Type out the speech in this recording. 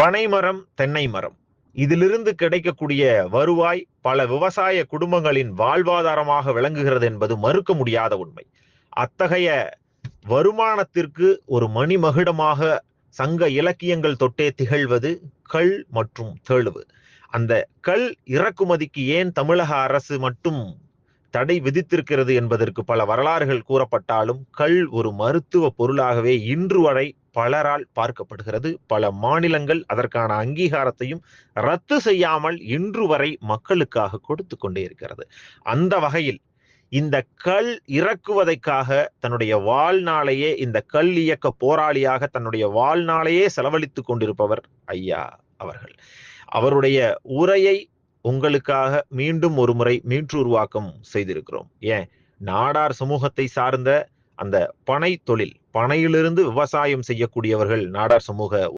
பனைமரம் தென்னை மரம் இதிலிருந்து கிடைக்கக்கூடிய வருவாய் பல விவசாய குடும்பங்களின் வாழ்வாதாரமாக விளங்குகிறது என்பது மறுக்க முடியாத உண்மை. அத்தகைய வருமானத்திற்கு ஒரு மணிமகுடமாக சங்க இலக்கியங்கள் தொட்டே திகழ்வது கள் மற்றும் தெழுவு அந்த கல் இறக்குமதிக்கு ஏன் தமிழக அரசு மட்டும் தடை விதித்திருக்கிறது என்பதற்கு பல வரலாறுகள் கூறப்பட்டாலும் கள் ஒரு மருத்துவ பொருளாகவே இன்று வரை பலரால் பார்க்கப்படுகிறது. பல மாநிலங்கள் அதற்கான அங்கீகாரத்தையும் ரத்து செய்யாமல் இன்று வரை மக்களுக்காக கொடுத்து கொண்டே இருக்கிறது. அந்த வகையில் இந்த கல் இறக்குவதைக்காக தன்னுடைய வாழ்நாளையே இந்த கல் இயக்க போராளியாக தன்னுடைய வாழ்நாளையே செலவழித்துக் கொண்டிருப்பவர் ஐயா அவர்கள். அவருடைய உரையை உங்களுக்காக மீண்டும் ஒரு முறை மீட்டுருவாக்கம் செய்திருக்கிறோம். ஏன்? நாடார் சமூகத்தை சார்ந்த அந்த பனை தொழில் பனையிலிருந்து விவசாயம் செய்யக்கூடியவர்கள் நாடார் சமூக